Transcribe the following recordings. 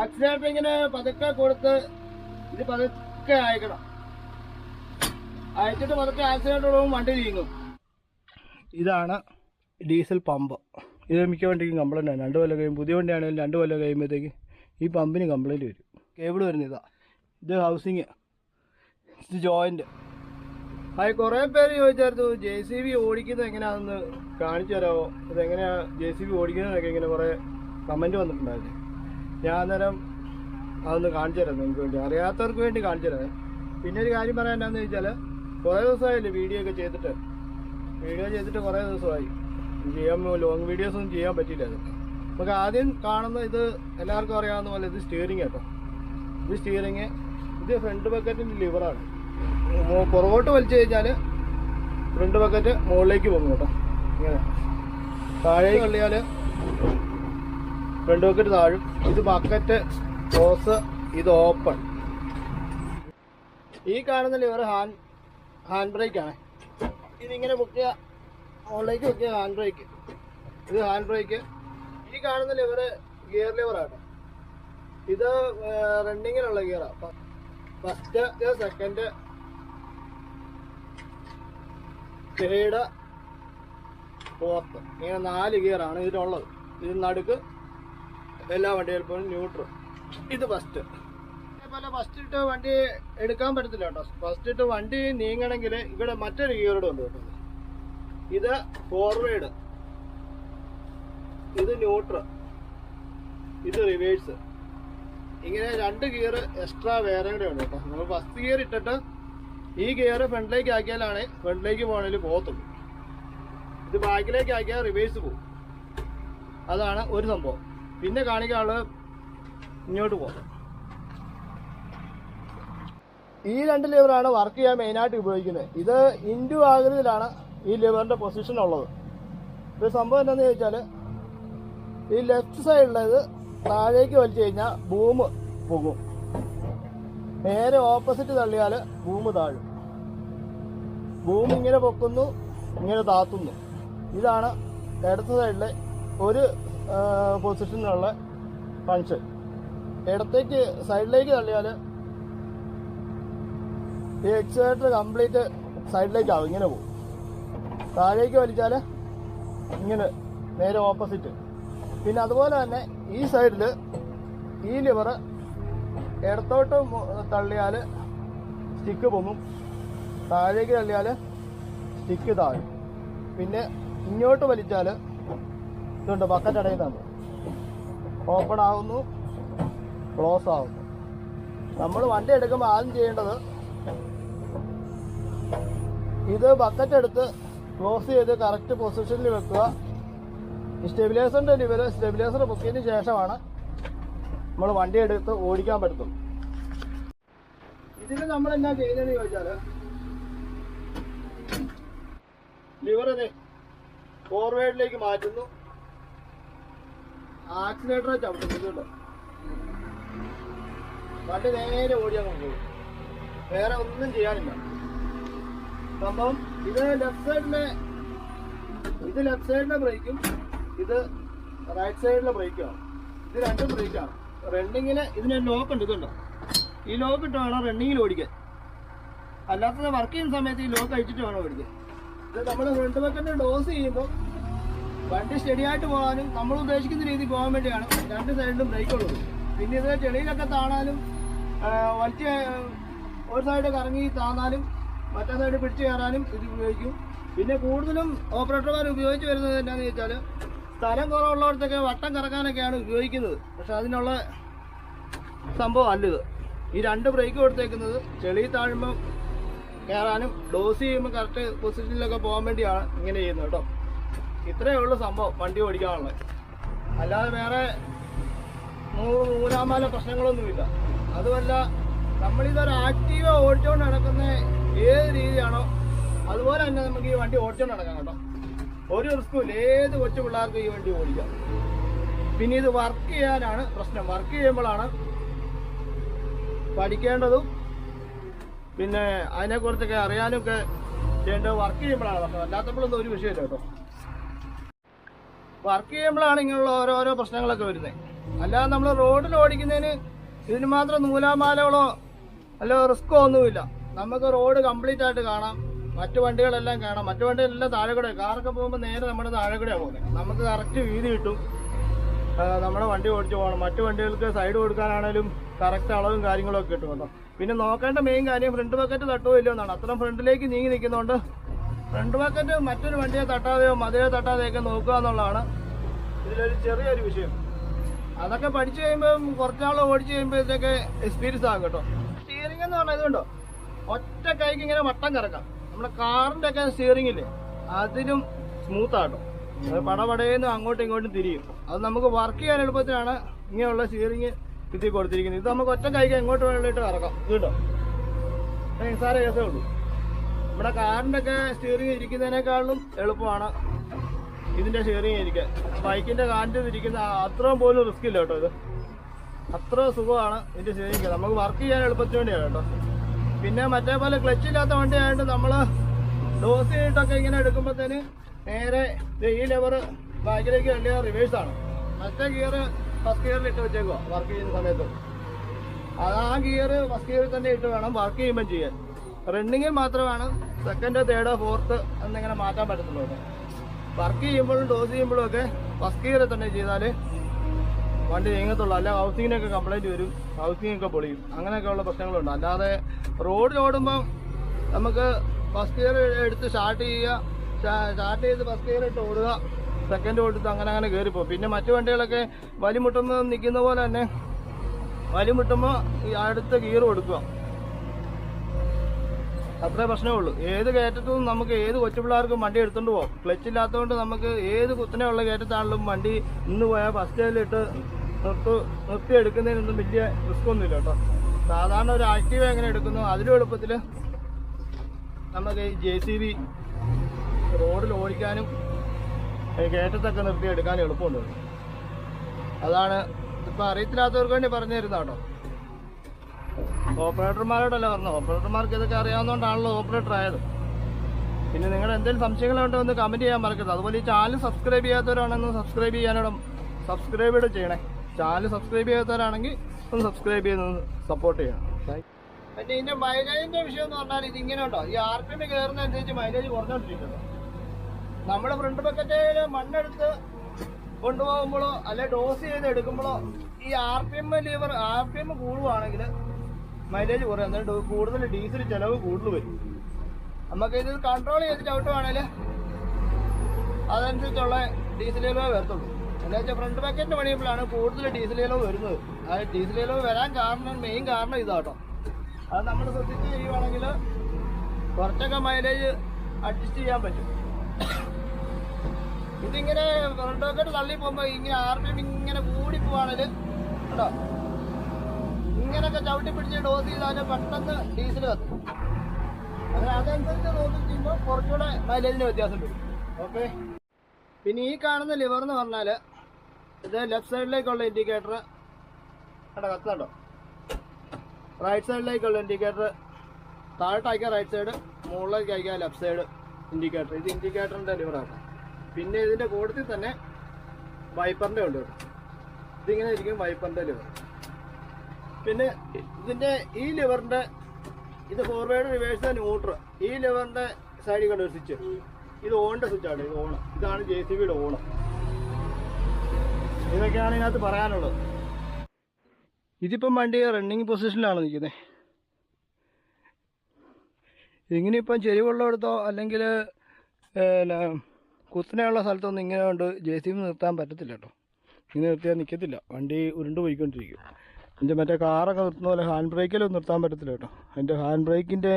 Accelerator ഇങ്ങനെ പതുക്കെ കൊടുത്ത് ഇത് പതുക്കെ അയക്കണം. അയച്ചിട്ട് പതുക്കെ ആക്സിഡന്റ് ഉള്ളവും വണ്ടി നീങ്ങും. ഇതാണ് ഡീസൽ പമ്പ്. ഇത് മിക്ക വണ്ടിക്കും കംപ്ലൈന്റ് ആണ്. രണ്ട് കൊല്ലം കഴിയും പുതിയ വണ്ടിയാണെങ്കിലും രണ്ട് കൊല്ലം കഴിയുമ്പോഴത്തേക്ക് ഈ പമ്പിന് കംപ്ലൈന്റ് വരും. കേബിൾ വരുന്ന ഇതാ. ഇത് ഹൗസിങ് ഇത് ജോയിന്റ് അത് കുറേ പേര് ചോദിച്ചായിരുന്നു ജെ സി ബി ഓടിക്കുന്നത് എങ്ങനെയാണെന്ന് കാണിച്ചു തരാമോ? അതെങ്ങനെയാണ് ജെ സി ബി ഓടിക്കുന്നതൊക്കെ ഇങ്ങനെ കുറേ കമന്റ് വന്നിട്ടുണ്ടായിരുന്നു. ഞാൻ അന്നേരം അതൊന്ന് കാണിച്ചു തരാം നിങ്ങൾക്ക് വേണ്ടി. അറിയാത്തവർക്ക് വേണ്ടി കാണിച്ചു തരാം. പിന്നെ ഒരു കാര്യം പറയാൻ എന്താണെന്ന് ചോദിച്ചാൽ കുറേ ദിവസമായില്ലേ വീഡിയോ ഒക്കെ ചെയ്തിട്ട്. വീഡിയോ ചെയ്തിട്ട് കുറേ ദിവസമായി. ചെയ്യാൻ ലോങ് വീഡിയോസ് ഒന്നും ചെയ്യാൻ പറ്റിയില്ല അത്. നമുക്ക് ആദ്യം കാണുന്ന ഇത് എല്ലാവർക്കും അറിയാവുന്ന പോലെ ഇത് സ്റ്റിയറിംഗ് കേട്ടോ ഇത് സ്റ്റിയറിംഗ് ഇത് ഫ്രണ്ട് ബക്കറ്റിന്റെ ലിവറാണ് പുറകോട്ട് വലിച്ചു കഴിഞ്ഞാൽ ഫ്രണ്ട് ബക്കറ്റ് മുകളിലേക്ക് പോകും കേട്ടോ. ഇങ്ങനെ. താഴേക്ക് തള്ളിയാൽ ഫ്രണ്ട് പോക്കറ്റ് താഴും. ഇത് ബക്കറ്റ് ക്ലോസ് ഇത് ഓപ്പൺ ഈ കാണുന്ന ലിവർ ഹാൻഡ് ഹാൻഡ് ബ്രേക്ക് ആണ്. ഇതിങ്ങനെ മുക്കിയ മുകളിലേക്ക് മുക്കിയ ഹാൻഡ് ബ്രേക്ക് ഇത് ഹാൻഡ് ബ്രേക്ക് ഈ കാണുന്ന ലിവർ ഗിയർ ലിവറാണ് ഇത് റണ്ണിങ്ങിനുള്ള ഗിയറാണ് ഫസ്റ്റ് സെക്കൻഡ് തേർഡ് ഫോർത്ത് ഇങ്ങനെ നാല് ഗിയറാണ് ഇതിനുള്ളത് ഇത് നടുക്ക് എല്ലാ വണ്ടികൾക്കും ന്യൂട്രൽ ഇത് ഫസ്റ്റ് അതേപോലെ ഫസ്റ്റ് ഇട്ട് വണ്ടി എടുക്കാൻ പറ്റത്തില്ല കേട്ടോ. ഫസ്റ്റ് ഇട്ട് വണ്ടി നീങ്ങണമെങ്കിൽ ഇവിടെ മറ്റൊരു ഗിയറോട് ഉണ്ട് കേട്ടോ. ഇത് ഫോർവേഡ് ഇത് ന്യൂട്രൽ ഇത് റിവേഴ്സ് ഇങ്ങനെ രണ്ട് ഗിയർ എക്സ്ട്രാ വേറെ കൂടെ ഉണ്ട് കേട്ടോ. നമ്മൾ ഫസ്റ്റ് ഗിയർ ഇട്ടിട്ട് ഈ ഗിയർ ഫ്രണ്ടിലേക്ക് ആക്കിയാലാണ് ഫ്രണ്ടിലേക്ക് പോകണമെങ്കിൽ പോകത്തുള്ളൂ. ഇത് ബാക്കിലേക്ക് ആക്കിയാൽ റിവേഴ്സ് പോകും. അതാണ് ഒരു സംഭവം. പിന്നെ കാണിക്കാൾ ഇങ്ങോട്ട് പോകാം ഈ രണ്ട് ലിവറാണ് വർക്ക് ചെയ്യാൻ മെയിനായിട്ട് ഉപയോഗിക്കുന്നത്. ഇത് ഇൻഡു ആകൃതിയിലാണ് ഈ ലിവറിന്റെ പൊസിഷൻ ഉള്ളത്. ഒരു സംഭവം എന്താണെന്ന് ചോദിച്ചാൽ ഈ ലെഫ്റ്റ് സൈഡിലേത് താഴേക്ക് വലിച്ചു കഴിഞ്ഞാൽ ബൂം പോകും നേരെ ഓപ്പോസിറ്റ് തള്ളിയാൽ ബൂം താഴും. ഭൂമി ഇങ്ങനെ പൊക്കുന്നു ഇങ്ങനെ താത്തുന്നു. ഇതാണ് ഇടത്ത് സൈഡിലെ ഒരു പൊസിഷനിലുള്ള ഫങ്ഷൻ ഇടത്തേക്ക് സൈഡിലേക്ക് തള്ളിയാൽ ഈ എക്സിലേറ്റർ കംപ്ലീറ്റ് സൈഡിലേക്ക് ആവും ഇങ്ങനെ പോകും താഴേക്ക് വലിച്ചാൽ ഇങ്ങനെ നേരെ ഓപ്പോസിറ്റ് പിന്നെ അതുപോലെ തന്നെ ഈ സൈഡിൽ ഈ ലിവർ ഇടത്തോട്ട് തള്ളിയാൽ സ്റ്റിക്ക് പൊങ്ങും. താഴേക്ക് തള്ളിയാൽ സ്റ്റിക്ക് താഴും. പിന്നെ ഇങ്ങോട്ട് വലിച്ചാൽ ഇതുണ്ട് ബക്കറ്റ് അടയുന്നുണ്ട്. ഓപ്പൺ ആവുന്നു. ക്ലോസ് ആവുന്നു. നമ്മൾ വണ്ടി എടുക്കുമ്പോൾ ആദ്യം ചെയ്യേണ്ടത് ഇത് ബക്കറ്റ് എടുത്ത് ക്ലോസ് ചെയ്ത് കറക്റ്റ് പൊസിഷനിൽ വെക്കുക. സ്റ്റെബിലൈസറിന്റെ ലിവർ സ്റ്റെബിലൈസർ പൊക്കിയതിന് ശേഷമാണ് നമ്മൾ വണ്ടി എടുത്ത് ഓടിക്കാൻ പറ്റത്തുള്ളൂ ഇതിന് നമ്മൾ എന്നാ ചെയ്യുന്നതെന്ന് ചോദിച്ചാൽ ലിവർ ഫോർവേഡിലേക്ക് മാറ്റുന്നു. ആക്സിലേറ്റർ ചവിട്ടുന്നുണ്ട്. വണ്ടി നേരെ ഓടിയാൽ പോകും വേറെ ഒന്നും ചെയ്യാനില്ല. സംഭവം ഇത് ലെഫ്റ്റ് സൈഡിലെ ഇത് ലെഫ്റ്റ് സൈഡിലെ ബ്രേക്കും ഇത് റൈറ്റ് സൈഡിലെ ബ്രേക്കുമാണ് ഇത് രണ്ടും ബ്രേക്കാണ് റണ്ണിങ്ങിന് ഇതിന് ലോക്ക് ഉണ്ട് ഇതുണ്ടോ ഈ ലോക്ക് ഇട്ട് വേണം റണ്ണിങ്ങിൽ ഓടിക്കാൻ. അല്ലാത്തത് വർക്ക് ചെയ്യുന്ന സമയത്ത് ഈ ലോക്ക് അഴിച്ചിട്ട് വേണം ഓടിക്കാൻ. ഇത് നമ്മൾ ഫ്രണ്ട് ബക്കറ്റ് ഡോസ് ചെയ്യുമ്പോൾ വണ്ടി സ്റ്റഡി ആയിട്ട് പോകാനും നമ്മൾ ഉദ്ദേശിക്കുന്ന രീതി പോകാൻ വേണ്ടിയാണ് രണ്ട് സൈഡിലും ബ്രേക്ക് ഉള്ളത്. പിന്നെ ഇത് ചെളിയിലൊക്കെ താണാലും വലിച്ച വലിച്ച് ഒരു സൈഡ് കറങ്ങി താന്നാലും മറ്റേ സൈഡ് പിടിച്ചു കയറാനും ഇത് ഉപയോഗിക്കും. പിന്നെ കൂടുതലും ഓപ്പറേറ്റർമാർ ഉപയോഗിച്ച് വരുന്നത് എന്താണെന്ന് ചോദിച്ചാൽ സ്ഥലം കുറവുള്ളവർക്കൊക്കെ വട്ടം കറക്കാനൊക്കെയാണ് ഉപയോഗിക്കുന്നത്. പക്ഷെ അതിനുള്ള സംഭവം അല്ലത് ഈ രണ്ട് ബ്രേക്ക് കൊടുത്തേക്കുന്നത് ചെളി താഴുമ്പം കയറാനും ഡോസ് ചെയ്യുമ്പോൾ കറക്റ്റ് പൊസിഷനിലൊക്കെ പോകാൻ വേണ്ടിയാണ് ഇങ്ങനെ ചെയ്യുന്നത് കേട്ടോ. ഇത്രയേ ഉള്ളൂ സംഭവം വണ്ടി ഓടിക്കാനുള്ളത്. അല്ലാതെ വേറെ നൂലാമാല പ്രശ്നങ്ങളൊന്നുമില്ല. അതുമല്ല നമ്മളിതൊരു ആക്റ്റീവ ഓടിച്ചുകൊണ്ട് നടക്കുന്ന ഏത് രീതിയാണോ അതുപോലെ തന്നെ നമുക്ക് ഈ വണ്ടി ഓടിച്ചുകൊണ്ട് നടക്കാം കേട്ടോ. ഒരു റിസ്ക്കും ഇല്ല. ഏത് കൊച്ചു പിള്ളേർക്കും ഈ വണ്ടി ഓടിക്കാം. പിന്നെ ഇത് വർക്ക് ചെയ്യാനാണ് പ്രശ്നം. വർക്ക് ചെയ്യുമ്പോഴാണ് പഠിക്കേണ്ടതും പിന്നെ അതിനെക്കുറിച്ചൊക്കെ അറിയാനൊക്കെ ചെയ്യേണ്ടത് വർക്ക് ചെയ്യുമ്പോഴാണ് പ്രശ്നം. അല്ലാത്തപ്പോഴൊന്നും ഒരു വിഷയമില്ല കേട്ടോ. വർക്ക് ചെയ്യുമ്പോഴാണ് ഇങ്ങനെയുള്ള ഓരോരോ പ്രശ്നങ്ങളൊക്കെ വരുന്നത് അല്ലാതെ നമ്മൾ റോഡിൽ ഓടിക്കുന്നതിന് ഇതിന് മാത്രം നൂലാമാലകളോ അല്ലോ റിസ്ക്കോ ഒന്നുമില്ല. നമുക്ക് റോഡ് കംപ്ലീറ്റ് ആയിട്ട് കാണാം. മറ്റു വണ്ടികളെല്ലാം കാണാം. മറ്റു വണ്ടികളെല്ലാം താഴെ കൂടെ കാറൊക്കെ പോകുമ്പോൾ നേരെ നമ്മുടെ താഴെ കൂടെയാണ് പോകുന്നത് നമുക്ക് കറക്റ്റ് വീതി കിട്ടും. നമ്മുടെ വണ്ടി ഓടിച്ചു പോകണം. മറ്റു വണ്ടികൾക്ക് സൈഡ് കൊടുക്കാനാണേലും കറക്റ്റ് അളവും കാര്യങ്ങളും ഒക്കെ കിട്ടും. പിന്നെ നോക്കേണ്ട മെയിൻ കാര്യം ഫ്രണ്ട് ബക്കറ്റ് തട്ടുമോ ഇല്ലയോ എന്നാണ്. അത്രയും ഫ്രണ്ടിലേക്ക് നീങ്ങി നിൽക്കുന്നതുകൊണ്ട് ഫ്രണ്ട് ബക്കറ്റ് മറ്റൊരു വണ്ടിയെ തട്ടാതെയോ മതിയെ തട്ടാതെയൊക്കെ നോക്കുക എന്നുള്ളതാണ്. ചെറിയൊരു വിഷയം. അതൊക്കെ പഠിച്ചു കഴിയുമ്പോൾ കുറച്ചാൾ ഓടിച്ചു കഴിയുമ്പോൾ ഇതൊക്കെ എക്സ്പീരിയൻസ് ആകും കേട്ടോ. സ്റ്റിയറിംഗ് എന്ന് പറഞ്ഞാൽ ഇതുണ്ടോ ഒറ്റ കൈക്ക് ഇങ്ങനെ വട്ടം കറക്കാം. നമ്മുടെ കാറിന്റെ ഒക്കെ സ്റ്റിയറിംഗ് ഇല്ലേ? അതിലും സ്മൂത്ത് ആട്ടോ പടപടയെന്ന് അങ്ങോട്ടും ഇങ്ങോട്ടും തിരിയും. അത് നമുക്ക് വർക്ക് ചെയ്യാൻ എളുപ്പത്തിലാണ് ഇങ്ങനെയുള്ള സ്റ്റിയറിംഗ് കിട്ടി കൊടുത്തിരിക്കുന്നത്. ഇത് നമുക്ക് ഒറ്റ കൈക്ക് എങ്ങോട്ട് വേണ്ടിയിട്ട് കറക്കാം. കേട്ടോ നിസ്സാര കേസേ ഉള്ളൂ. നമ്മുടെ കാറിന്റെ ഒക്കെ സ്റ്റിയറിംഗ് ഇരിക്കുന്നതിനേക്കാളും എളുപ്പമാണ് ഇതിന്റെ ഷെയറിങ് ഇരിക്കാൻ ബൈക്കിന്റെ കാലിന്റെ ഇരിക്കുന്ന അത്രയും പോലും റിസ്ക് ഇല്ല കേട്ടോ ഇത്. അത്ര സുഖമാണ് ഇതിന്റെ ഷെയറിങ് നമുക്ക് വർക്ക് ചെയ്യാൻ എളുപ്പത്തിന് വേണ്ടിയാണ് കേട്ടോ. പിന്നെ മറ്റേ പോലെ ക്ലച്ച് ഇല്ലാത്ത വണ്ടി ആയതുകൊണ്ട് നമ്മൾ ഡോസ് ചെയ്തിട്ടൊക്കെ ഇങ്ങനെ എടുക്കുമ്പോഴത്തേന് നേരെ ഈ ലെവർ ബാക്കിലേക്ക് വേണ്ടിയ റിവേഴ്സ് ആണ്. മറ്റേ ഗിയർ ഫസ്റ്റ് ഗിയറിൽ ഇട്ട് വെച്ചേക്കുക വർക്ക് ചെയ്യുന്ന സമയത്ത്. അത് ആ ഗിയർ ഫസ്റ്റ് ഗിയറിൽ തന്നെ ഇട്ട് വേണം വർക്ക് ചെയ്യുമ്പോൾ ചെയ്യാൻ. റണ്ണിങ്ങിൽ മാത്രമാണ് സെക്കൻഡ് തേർഡ് ഫോർത്ത് എന്നിങ്ങനെ മാറ്റാൻ പറ്റത്തുള്ളൂ വർക്ക് ചെയ്യുമ്പോഴും ഡോസ് ചെയ്യുമ്പോഴും ഒക്കെ ഫസ്റ്റ് ഗിയറിൽ തന്നെ ചെയ്താൽ വണ്ടി നീങ്ങത്തുള്ളൂ. അല്ല ഹൗസിങ്ങിനൊക്കെ കംപ്ലൈന്റ് വരും. ഹൗസിംഗ് ഒക്കെ പൊളിയും അങ്ങനെയൊക്കെയുള്ള പ്രശ്നങ്ങളുണ്ട്. അല്ലാതെ റോഡിൽ ഓടുമ്പം നമുക്ക് ഫസ്റ്റ് ഗിയർ എടുത്ത് സ്റ്റാർട്ട് ചെയ്യുക സ്റ്റാർട്ട് ചെയ്ത് ഫസ്റ്റ് ഗിയർ ഇട്ട് ഓടുക സെക്കൻഡ് കൊടുത്ത് അങ്ങനെ അങ്ങനെ കയറിപ്പോകും പിന്നെ മറ്റു വണ്ടികളൊക്കെ വലിമുട്ടുന്ന നിൽക്കുന്ന പോലെ തന്നെ വലിമുട്ടുമ്പോൾ അടുത്ത ഗിയർ കൊടുക്കുക അത്രേ പ്രശ്നമേ ഉള്ളൂ. ഏത് കയറ്റത്തും നമുക്ക് ഏത് കൊച്ചു പിള്ളേർക്കും വണ്ടി എടുത്തുകൊണ്ട് പോകും ക്ലച്ച് ഇല്ലാത്തതുകൊണ്ട് നമുക്ക് ഏത് കുത്തനെയുള്ള കയറ്റത്താണെങ്കിലും വണ്ടി ഇന്ന് പോയാൽ ഫസ്റ്റ് ഇട്ട് നിർത്ത് നിർത്തി എടുക്കുന്നതിനൊന്നും വലിയ റിസ്ക് ഒന്നുമില്ല കേട്ടോ. സാധാരണ ഒരു ആക്റ്റീവ് എങ്ങനെ എടുക്കുന്നു അതിലും എളുപ്പത്തിൽ നമുക്ക് ഈ ജെ സി ബി റോഡിൽ ഓടിക്കാനും കയറ്റത്തൊക്കെ നിർത്തി എടുക്കാനും എളുപ്പമുണ്ട്. അതാണ് ഇപ്പം അറിയത്തില്ലാത്തവർക്ക് വേണ്ടി പറഞ്ഞു തരുന്ന ഓപ്പറേറ്റർമാരോടല്ല പറഞ്ഞു ഓപ്പറേറ്റർമാർക്ക് ഇതൊക്കെ അറിയാവുന്നതുകൊണ്ടാണല്ലോ ഓപ്പറേറ്റർ ആയത്. പിന്നെ നിങ്ങൾ എന്തെങ്കിലും സംശയങ്ങളുണ്ടോ ഒന്ന് കമന്റ് ചെയ്യാൻ മറക്കരുത്. അതുപോലെ ഈ ചാനൽ സബ്സ്ക്രൈബ് ചെയ്യാത്തവരാണെന്ന് സബ്സ്ക്രൈബ് ചെയ്യാനോടും സബ്സ്ക്രൈബ് കൂടെ ചെയ്യണേ. ചാനൽ സബ്സ്ക്രൈബ് ചെയ്യാത്തവരാണെങ്കിൽ ഒന്ന് സബ്സ്ക്രൈബ് ചെയ്ത് സപ്പോർട്ട് ചെയ്യണം. പിന്നെ ഇതിന്റെ മൈലേജിന്റെ വിഷയം എന്ന് പറഞ്ഞാൽ ഇത് ഇങ്ങനെ ഉണ്ടോ? ഈ ആർ പി എം കയറുന്നതനുസരിച്ച് മൈലേജ് കുറഞ്ഞോണ്ടിരിക്കുന്നു. നമ്മുടെ ഫ്രണ്ട് ബക്കറ്റിൽ മണ്ണെടുത്ത് കൊണ്ടുപോകുമ്പോഴോ അല്ലെ ഡോസ് ചെയ്ത് എടുക്കുമ്പോഴോ ഈ R P M lever R P M കൂടുവാണെങ്കിൽ mileage കുറയും. എന്നിട്ട് കൂടുതൽ ഡീസൽ ചിലവ് കൂടുതൽ വരും. നമുക്ക് ഇത് കൺട്രോൾ ചെയ്ത് ചവിട്ടുവാണെങ്കിൽ അതനുസരിച്ചുള്ള ഡീസൽ ചിലവ് വരത്തുള്ളൂ. എന്താ വെച്ചാൽ ഫ്രണ്ട് പാക്കറ്റ് പണിയുമ്പോഴാണ് കൂടുതൽ ഡീസൽ ചിലവ് വരുന്നത്. ആ ഡീസൽ ചിലവ് വരാൻ കാരണം മെയിൻ കാരണം ഇതാട്ടോ. അത് നമ്മൾ ശ്രദ്ധിച്ച് ചെയ്യുവാണെങ്കിൽ കുറച്ചൊക്കെ മൈലേജ് അഡ്ജസ്റ്റ് ചെയ്യാൻ പറ്റും. ഇതിങ്ങനെ ഫ്രണ്ട് പാക്കറ്റ് തള്ളി പോകുമ്പോൾ ഇങ്ങനെ ആർ പി എം ഇങ്ങനെ കൂടി പോവാണെങ്കിൽ കേട്ടോ ഇങ്ങനൊക്കെ ചവിട്ടി പിടിച്ച് ഡോസ് ചെയ്താൽ പെട്ടെന്ന് ഡീസൽ കത്തും. അങ്ങനെ അതനുസരിച്ച് നോക്കി ചെയ്യുമ്പോൾ കുറച്ചുകൂടെ മൈലേജിന് വ്യത്യാസം വരും. ഓക്കെ? പിന്നെ ഈ കാണുന്ന ലിവർ എന്ന് പറഞ്ഞാൽ ഇത് ലെഫ്റ്റ് സൈഡിലേക്കുള്ള ഇൻഡിക്കേറ്റർ കേട്ടോ കത്തുന്നുണ്ടോ റൈറ്റ് സൈഡിലേക്കുള്ള ഇൻഡിക്കേറ്റർ താഴോട്ട് അയക്കാം റൈറ്റ് സൈഡ് മുകളിലേക്ക് അയക്കുക ലെഫ്റ്റ് സൈഡ് ഇൻഡിക്കേറ്റർ ഇത് ഇൻഡിക്കേറ്ററിന്റെ ലിവറാണ് പിന്നെ ഇതിന്റെ കൂട്ടത്തിൽ തന്നെ വൈപ്പറിന്റെ ഉണ്ട് ഇതിങ്ങനെ ഇരിക്കും വൈപ്പറിന്റെ ലിവർ പിന്നെ ഇതിന്റെ ഈ ലിവറിന്റെ ഇത് ഫോർവേഡ് റിവേഴ്സ് ന്യൂട്രൽ ഈ ലിവറിന്റെ സൈഡിൽ കണ്ട ഒരു സ്വിച്ച് ഇത് ഓണിന്റെ സ്വിച്ച് ആണ് ഇത് ഓണ് ഇതാണ് ജെ സി ബിയുടെ ഓണ് ഇതൊക്കെയാണ് ഇതിനകത്ത് പറയാനുള്ളത്. ഇതിപ്പം വണ്ടി റണ്ണിങ് പൊസിഷനിലാണ് നിൽക്കുന്നത് ഇങ്ങനെയിപ്പം ചെരിവുള്ളിടത്തോ അല്ലെങ്കിൽ കുത്തനെയുള്ള സ്ഥലത്തൊന്നും ഇങ്ങനെ കൊണ്ട് ജെ സി ബി നിർത്താൻ പറ്റത്തില്ല കേട്ടോ. ഇങ്ങനെ നിർത്തിയാൽ നിൽക്കത്തില്ല. വണ്ടി ഉരുണ്ട് പോയിക്കൊണ്ടിരിക്കും. എന്റെ മറ്റേ കാറൊക്കെ നിർത്തുന്ന പോലെ ഹാൻഡ് ബ്രേക്കിലൊന്നും നിർത്താൻ പറ്റത്തില്ല കേട്ടോ. എന്റെ ഹാൻഡ് ബ്രേക്കിന്റെ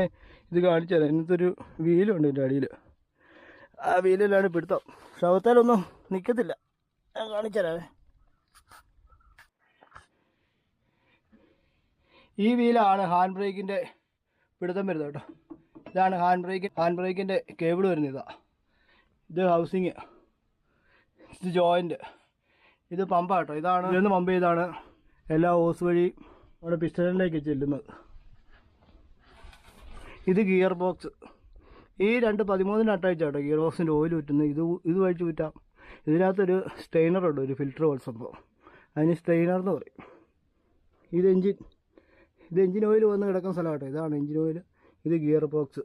ഇത് കാണിച്ചു തരാം. ഇതിനകത്തൊരു വീലുണ്ട് എന്റെ അടിയിൽ ആ വീലിലാണ് പിടുത്തം. ശവത്താലൊന്നും നിൽക്കത്തില്ല ഞാൻ കാണിച്ചു ഈ വീലാണ് ഹാൻഡ് ബ്രേക്കിന്റെ പിടുത്തം വരുന്നത് കേട്ടോ. ഇതാണ് ഹാൻഡ് ബ്രേക്ക് ഹാൻഡ് ബ്രേക്കിന്റെ കേബിൾ വരുന്നത് ഇതാ. ഇത് ഹൗസിങ് ഇത് ജോയിന്റ് ഇത് പമ്പാട്ടോ ഇതാണ് ഇതൊന്ന് പമ്പ് ചെയ്താണ് എല്ലാ ഓസ് വഴി നമ്മുടെ പിസ്റ്റലിലേക്ക് ചെല്ലുന്നത്. ഇത് ഗിയർ ബോക്സ്. ഈ രണ്ട് പതിമൂന്നിന് അറ്റാച്ച് ആട്ടോ ഗിയർ ബോക്സിന്റെ ഓയിൽ ഊറ്റുന്നത്. ഇത് ഇത് വഴിച്ച് ഊറ്റാം. ഇതിനകത്തൊരു സ്റ്റെയിനറുണ്ട് ഒരു ഫിൽറ്റർ പോലെ സംഭവം. അതിന് സ്റ്റെയിനർ എന്ന് പറയും. ഇത് എഞ്ചിൻ. ഇത് എഞ്ചിൻ ഓയിൽ വന്ന് കിടക്കുന്ന സ്ഥലമാട്ടോ. ഇതാണ് എഞ്ചിൻ ഓയിൽ. ഇത് ഗിയർ ബോക്സ്.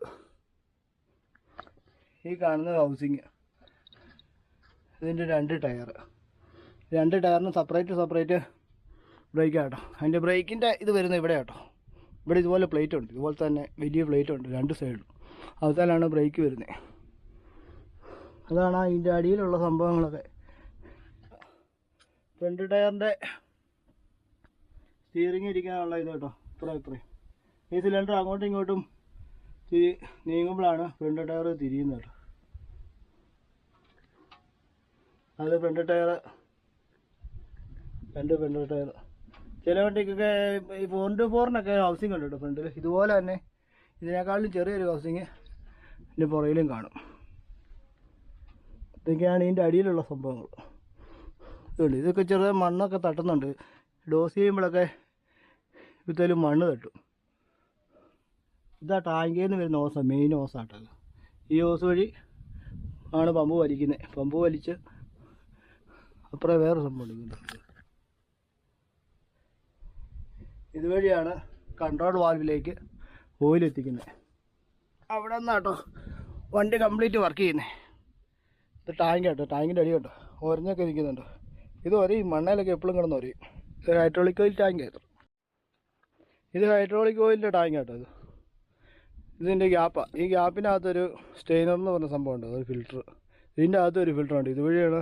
ഈ കാണുന്ന ഹൗസിങ്. ഇതിന്റെ രണ്ട് ടയർ രണ്ട് ടയറിന് സെപ്പറേറ്റ് സെപ്പറേറ്റ് ബ്രേക്ക് കേട്ടോ അതിന്റെ ബ്രേക്കിന്റെ ഇത് വരുന്നത് ഇവിടെ കേട്ടോ ഇവിടെ ഇതുപോലെ പ്ലേറ്റ് ഉണ്ട്. ഇതുപോലെ തന്നെ വലിയ പ്ലേറ്റ് ഉണ്ട്. രണ്ട് സൈഡിലും അവസാനാണ് ബ്രേക്ക് വരുന്നത്. അതാണ് അതിന്റെ അടിയിലുള്ള സംഭവങ്ങളൊക്കെ. ഫ്രണ്ട് ടയറിന്റെ സ്റ്റിയറിംഗ് ഇരിക്കാനുള്ള ഇത് കേട്ടോ. ഇത്ര ഇത്രയും ഈ സിലിണ്ടർ അങ്ങോട്ടും ഇങ്ങോട്ടും തിരി നീങ്ങുമ്പോഴാണ് ഫ്രണ്ട് ടയർ തിരിയുന്നത് കേട്ടോ. അത് ഫ്രണ്ട് ടയർ രണ്ട് ഫ്രണ്ട് ടയർ ചില വണ്ടിക്കൊക്കെ ഈ ഫോർ ഇന്റു ഫോറിനൊക്കെ ഹൗസിംഗ് ഉണ്ട് കേട്ടോ ഫ്രണ്ടിൽ ഇതുപോലെ തന്നെ ഇതിനേക്കാളും ചെറിയൊരു ഹൗസിങ് ഇതിന്റെ പുറയിലും കാണും. ഇതൊക്കെയാണ് ഇതിന്റെ അടിയിലുള്ള സംഭവങ്ങൾ. ഇതുണ്ട്. ഇതൊക്കെ ചെറിയ മണ്ണൊക്കെ തട്ടുന്നുണ്ട്. ഡോസ് ചെയ്യുമ്പോഴൊക്കെ ഇത്തേലും മണ്ണ് തട്ടും. ഇതാ ടാങ്കിൽ നിന്ന് വരുന്ന ഓസ മെയിൻ ഓസാട്ടത് ഈ ഓസ് വഴി ആണ് പമ്പ് വലിക്കുന്നത് പമ്പ് വലിച്ച് അപ്പുറം വേറെ സംഭവം ഉണ്ട് ഇതുവഴിയാണ് കൺട്രോൾ വാൽവിലേക്ക് ഓയിൽ എത്തിക്കുന്നത് അവിടെ നിന്നാട്ടോ വണ്ടി കംപ്ലീറ്റ് വർക്ക് ചെയ്യുന്നത് ഇത് ടാങ്ക് കേട്ടോ ടാങ്കിന്റെ അടി കേട്ടോ. ഒരഞ്ഞൊക്കെ ഇരിക്കുന്നുണ്ട് ഇത് ഒരയും മണ്ണയിലൊക്കെ എപ്പോഴും കിടന്ന് ഒരയും ഇത് ഹൈഡ്രോളിക് ഓയിൽ ടാങ്ക് ആയിരുന്നു. ഇത് ഹൈഡ്രോളിക് ഓയിലിന്റെ ടാങ്ക് കേട്ടോ ഇത്. ഇതിന്റെ ഗ്യാപ്പാണ് ഈ ഗ്യാപ്പിനകത്തൊരു സ്റ്റെയിനർ എന്ന് പറഞ്ഞ സംഭവമുണ്ട് ഒരു ഫിൽറ്റർ ഇതിന്റെ അകത്ത് ഒരു ഫിൽറ്റർ ഉണ്ട്. ഇതുവഴിയാണ്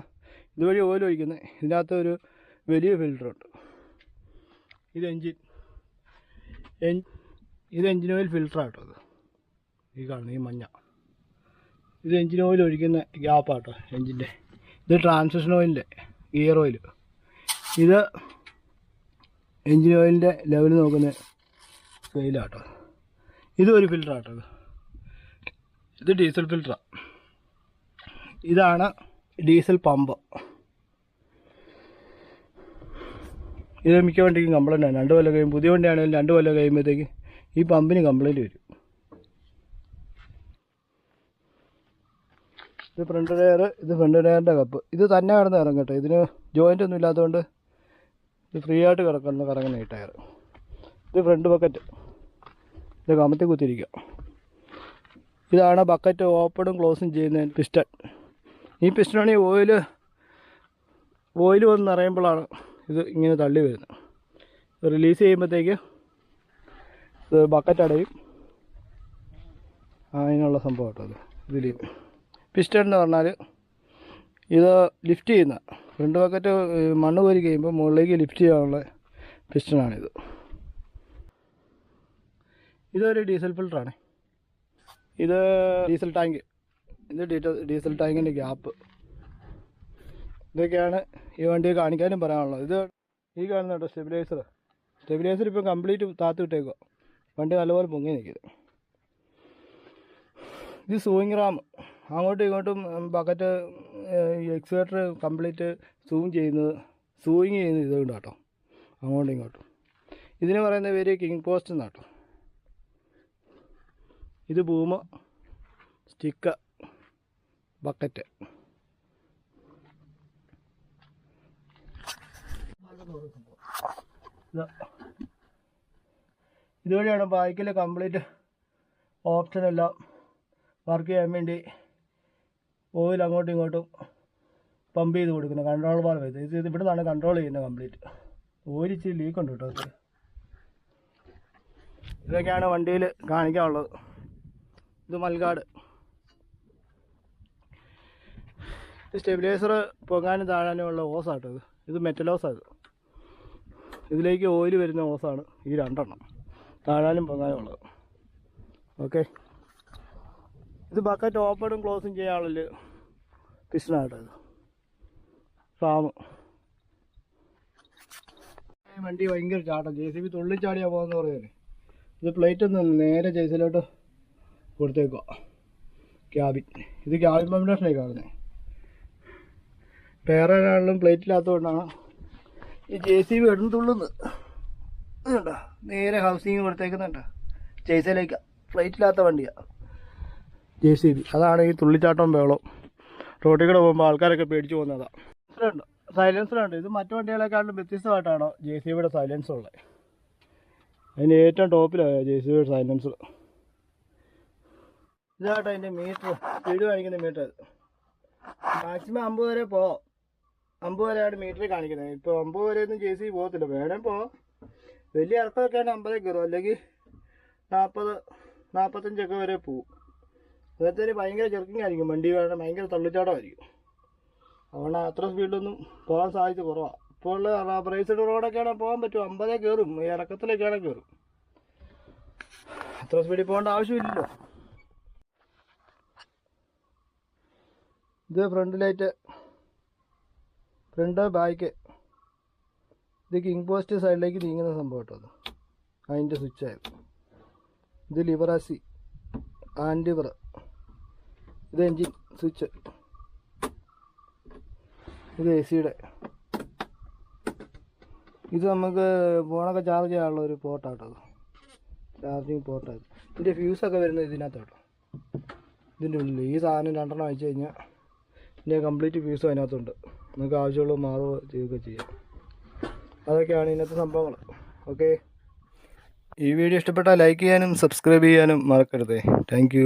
ഇതുവഴി ഓയിൽ ഒഴിക്കുന്നത് ഇതിനകത്ത് ഒരു വലിയ ഫിൽറ്ററുണ്ട് ഇത് എൻ ഇത് എൻജിൻ ഓയിൽ ഫിൽറ്ററാട്ടോ അത് ഈ കാണുന്ന ഈ മഞ്ഞ. ഇത് എൻജിൻ ഓയിൽ ഒഴിക്കുന്ന ഗ്യാപ്പാട്ടോ എൻജിന്റെ ഇത് ട്രാൻസ്മിഷൻ ഓയിലിന്റെ ഗിയർ ഓയിൽ ഇത് എൻജിൻ ഓയിലിന്റെ ലെവൽ നോക്കുന്ന സ്കെയിലാട്ടോ ഇത് ഒരു ഇത്. ഇത് ഡീസൽ ഫിൽറ്ററാണ് ഇതാണ് ഡീസൽ പമ്പ് ഇത് മിക്ക വണ്ടിക്കും കംപ്ലൈന്റ് ആണ്. രണ്ട് കൊല്ലം കഴിയും പുതിയ വണ്ടിയാണെങ്കിലും രണ്ട് കൊല്ലം കഴിയുമ്പോഴത്തേക്ക് ഈ പമ്പിന് കംപ്ലൈന്റ് വരും. ഇത് ഫ്രണ്ട് ടയർ ഇത് ഫ്രണ്ട് ടയറിന്റെ കപ്പ് ഇത് തന്നെ കിടന്ന് ഇറങ്ങട്ടെ ഇതിന് ജോയിന്റ് ഒന്നും ഇല്ലാത്തതുകൊണ്ട് ഇത് ഫ്രീ ആയിട്ട് കിടക്കുന്ന കറങ്ങുന്ന ഈ ടയർ ഇത് ഫ്രണ്ട് ബക്കറ്റ് ഇത് കമത്തി കുത്തിരിക്കുക ഇതാണ് ബക്കറ്റ് ഓപ്പണും ക്ലോസും ചെയ്യുന്ന പിസ്റ്റൺ ഈ പിസ്റ്റൺ ആണെങ്കിൽ ഓയിൽ ഓയിൽ വന്ന് നിറയുമ്പോഴാണ് ഇത് ഇങ്ങനെ തള്ളി വരുന്നു. റിലീസ് ചെയ്യുമ്പോഴത്തേക്ക് ഇത് ബക്കറ്റ് അടയും. അതിനുള്ള സംഭവം കേട്ടോ അത് പിസ്റ്റൺ എന്ന് പറഞ്ഞാൽ ഇത് ലിഫ്റ്റ് ചെയ്യുന്ന രണ്ട് ബക്കറ്റ് മണ്ണ് കോരി കഴിയുമ്പോൾ മുകളിലേക്ക് ലിഫ്റ്റ് ചെയ്യാനുള്ള പിസ്റ്റണാണിത് ഇതൊരു ഡീസൽ ഫിൽറ്ററാണ് ഇത് ഡീസൽ ടാങ്ക് ഇത് ഡീസൽ ടാങ്കിന്റെ ഗ്യാപ്പ് ഇതൊക്കെയാണ് ഈ വണ്ടി കാണിക്കാനും പറയാനുള്ളത്. ഇത് ഈ കാണുന്ന കേട്ടോ സ്റ്റെബിലൈസർ സ്റ്റെബിലൈസർ ഇപ്പം കംപ്ലീറ്റ് താത്ത് വിട്ടേക്കുക വണ്ടി നല്ലപോലെ പൊങ്ങി നിൽക്കുന്നത് ഇത് സൂയിങ് റാം അങ്ങോട്ടും ഇങ്ങോട്ടും ബക്കറ്റ് എക്സ്വേറ്റർ കംപ്ലീറ്റ് സൂം ചെയ്യുന്നത് സൂയിങ് ചെയ്യുന്നത് ഇതുകൊണ്ട് കേട്ടോ? അങ്ങോട്ടും ഇങ്ങോട്ടും. ഇതിന് പറയുന്ന പേര് കിങ് പോസ്റ്റ് എന്നാട്ടോ ഇത് ഭൂമ സ്റ്റിക്ക ബക്കറ്റ് ഇതാ. ഇതുവഴിയാണ് ബൈക്കിൽ കംപ്ലീറ്റ് ഓപ്ഷൻ എല്ലാം വർക്ക് ചെയ്യാൻ വേണ്ടി ഓയിൽ അങ്ങോട്ടും ഇങ്ങോട്ടും പമ്പ് ചെയ്ത് കൊടുക്കുന്നത്. കൺട്രോൾ ബാർ ഇത്. ഇത് ഇവിടെ നിന്നാണ് കൺട്രോൾ ചെയ്യുന്നത് കംപ്ലീറ്റ് ഓയിൽ ഇച്ചിരി ലീക്ക് ഉണ്ട് കേട്ടോ. ഇതൊക്കെയാണ് വണ്ടിയിൽ കാണിക്കാനുള്ളത്. ഇത് മൽകാട് സ്റ്റെബിലൈസർ പൊങ്ങാനും താഴാനും ഉള്ള ഓസാട്ടോ ഇത്. ഇത് മെറ്റൽ ഓസാണ് ഇതിലേക്ക് ഓയിൽ വരുന്ന ഓസാണ് ഈ രണ്ടെണ്ണം. താഴാനും പൊങ്ങാനും ഉള്ളത്. ഓക്കെ. ഇത് ബക്കറ്റ് ഓപ്പണും ക്ലോസും ചെയ്യാനുള്ള പിസ്റ്റനാട്ടോ ഇത്. ഫാം വണ്ടി ഭയങ്കര ചാട്ടം. ജെ സി ബി തുള്ളിച്ചാടിയാ പോകുന്ന പറയുന്നത് ഇത് പ്ലേറ്റ് ഒന്ന് നേരെ ജെ സിയിലോട്ട് കൊടുത്തേക്കുക ക്യാബിൻ. ഇത് ക്യാബിൻ കോമ്പിനേഷനായി കാണുന്നത് പേരാണെങ്കിലും പ്ലേറ്റില്ലാത്തതുകൊണ്ടാണ് ഈ ജെ സി ബി എടുന്ന് നേരെ ഹൗസിങ് കൊടുത്തേക്കുന്നുണ്ട്. ജേസിലേക്ക് ഫ്ലൈറ്റില്ലാത്ത വണ്ടിയാ. ജെ സി ബി അതാണ് ഈ തുള്ളിച്ചാട്ടം വേളോ റോട്ടിൽ കൂടെ പോകുമ്പോൾ ആൾക്കാരൊക്കെ പേടിച്ചു പോകുന്നതാണ് ഉണ്ട്. സൈലൻസറുണ്ട് ഇത് മറ്റു വണ്ടികളെക്കാളും വ്യത്യസ്തമായിട്ടാണോ ജെ സി ബിയുടെ സൈലൻസർ ഉള്ളത്? അതിന് ഏറ്റവും ടോപ്പിലാണ് ജെ സി ബിയുടെ സൈലൻസർ ഇതാട്ടോ അതിന്റെ മീറ്റർ സ്പീഡ് കാണിക്കുന്ന മീറ്റർ മാക്സിമം അമ്പത് വരെ പോവാം. അമ്പത് വരെയാണ് മീറ്റർ കാണിക്കുന്നത്. ഇപ്പോൾ അമ്പത് വരെ ഒന്നും ജെ സി പോകത്തില്ല. വേണേ പോവാം വലിയ ഇറക്കമൊക്കെ ആണെങ്കിൽ അമ്പതേ കയറും. അല്ലെങ്കിൽ നാൽപ്പത് നാൽപ്പത്തഞ്ചൊക്കെ വരെ പോവും. അതൊക്കെ ഭയങ്കര ചെറുക്കിങ് ആയിരിക്കും. വണ്ടി വേണം ഭയങ്കര തള്ളിച്ചാട്ടമായിരിക്കും. അതുകൊണ്ട് അത്ര സ്പീഡിലൊന്നും പോകാൻ സാധ്യത കുറവാണ് ഇപ്പോൾ ഉള്ള റോഡൊക്കെ റോഡൊക്കെയാണ് പോകാൻ പറ്റും. അമ്പതേ കയറും. ഇറക്കത്തിലൊക്കെയാണ് കയറും. അത്ര സ്പീഡിൽ പോകേണ്ട ആവശ്യമില്ലല്ലോ. ഇത് ഫ്രണ്ട് ലൈറ്റ് ഫ്രണ്ട് ബാക്ക് ഇത് കിങ് പോസ്റ്റ് സൈഡിലേക്ക് നീങ്ങുന്ന സംഭവം കേട്ടോ അത്. അതിന്റെ ഇത് ലിവറാസി ആൻഡിവർ ഇത് എൻജിൻ സ്വിച്ച് ഇത് എ സിയുടെ ഇത് നമുക്ക് ഫോണൊക്കെ ചാർജ് ചെയ്യാനുള്ള ഒരു പോർട്ടാട്ടോ ചാർജിങ് പോർട്ടാണ് ഇതിന്റെ ഫ്യൂസൊക്കെ വരുന്നത് ഇതിനകത്തോട്ടോ. ഇതിന്റെ ഉള്ളിൽ ഈ സാധനം രണ്ടെണ്ണം അയച്ചു കഴിഞ്ഞാൽ ഇതിന്റെ കംപ്ലീറ്റ് ഫ്യൂസും അതിനകത്തുണ്ട്. നമുക്ക് ആവശ്യമുള്ളത് മാറുകയോ ചെയ്യുകയൊക്കെ ചെയ്യാം. അതൊക്കെയാണ് ഇന്നത്തെ സംഭവങ്ങൾ ഓക്കെ ഈ വീഡിയോ ഇഷ്ടപ്പെട്ടാൽ ലൈക്ക് ചെയ്യാനും സബ്സ്ക്രൈബ് ചെയ്യാനും മറക്കരുതേ. താങ്ക്